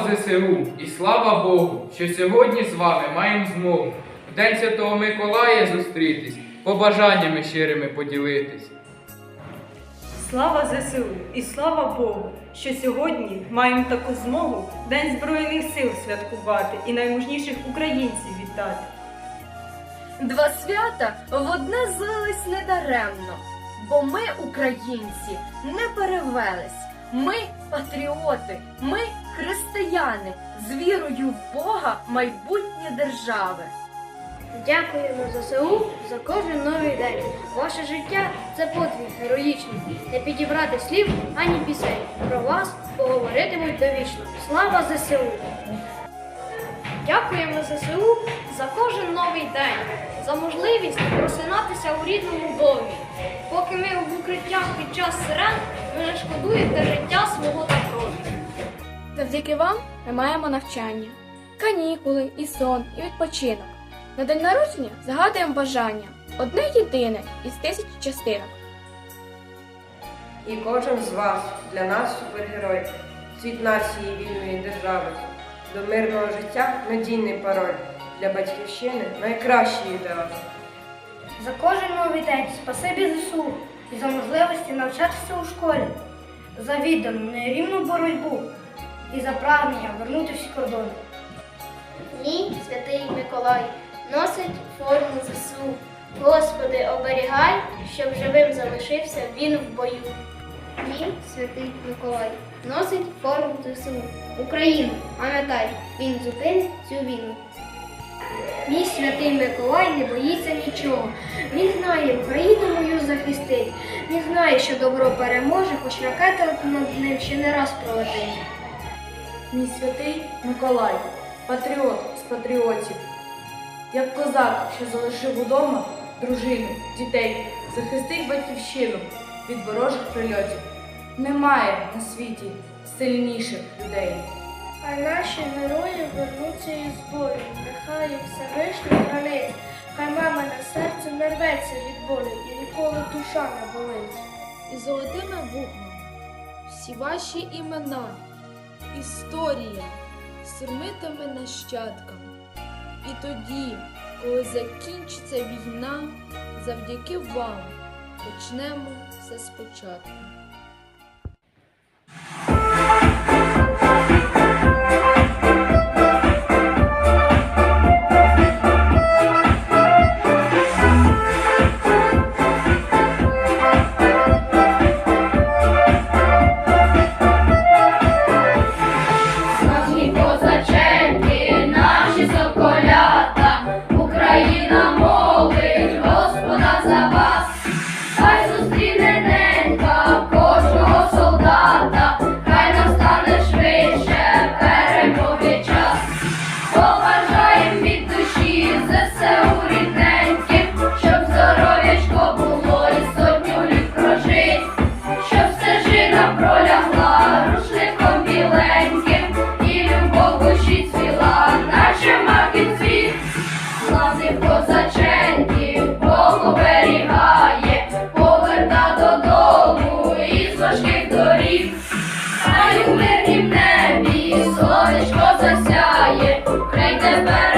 ЗСУ і слава Богу, що сьогодні з вами маємо змогу в День Святого Миколая зустрітись, побажаннями щирими поділитись. Слава ЗСУ і слава Богу, що сьогодні маємо таку змогу День Збройних сил святкувати і наймужніших українців вітати. Два свята в одне злились недаремно, бо ми, українці, не перевелись. Ми патріоти, ми християни з вірою в Бога майбутнє держави. Дякуємо ЗСУ за кожен новий день. Ваше життя це подвиг героїчний. Не підібрати слів ані пісень. Про вас поговоритимуть довічно. Слава ЗСУ! Дякуємо ЗСУ за кожен новий день, за можливість просинатися у рідному домі. Поки ми в укриттях під час сирен, ви не шкодуєте життя свого та крові. Завдяки вам ми маємо навчання, канікули, і сон, і відпочинок. На день народження загадуємо бажання одне єдине із тисяч частинок. І кожен з вас для нас супергерой, світ нації вільної держави. До мирного життя надійний пароль. Для батьківщини найкращий ідеал. За кожен новий день спасибі ЗСУ і за можливості навчатися у школі, за віддану нерівну боротьбу і за прагнення вернути всі кордони. Мій святий Миколай носить форму ЗСУ. Господи, оберігай, щоб живим залишився він в бою. Мій святий Миколай носить форму ЗСУ. Україну, пам'ятай, він зупинить цю війну. Мій святий Миколай не боїться нічого. Він знає, Україну мою захистить. Він знає, що добро переможе, хоч ракета над ним ще не раз пролетить. Мій святий Миколай, патріот з патріотів, як козак, що залишив удома дружину, дітей, захистить батьківщину від ворожих прильотів. Немає на світі сильніших людей. А наші герої вернуться із бою. Нехай їх Всевишній хранить. Хай мама на серце не рветься від болю і ніколи душа не болить. І золотими вухами всі ваші імена, історія сурмитиме нащадкам. І тоді, коли закінчиться війна, завдяки вам почнемо все спочатку. дорожніх доріг, хай у мирнім небі сонечко засяє, хай тебе.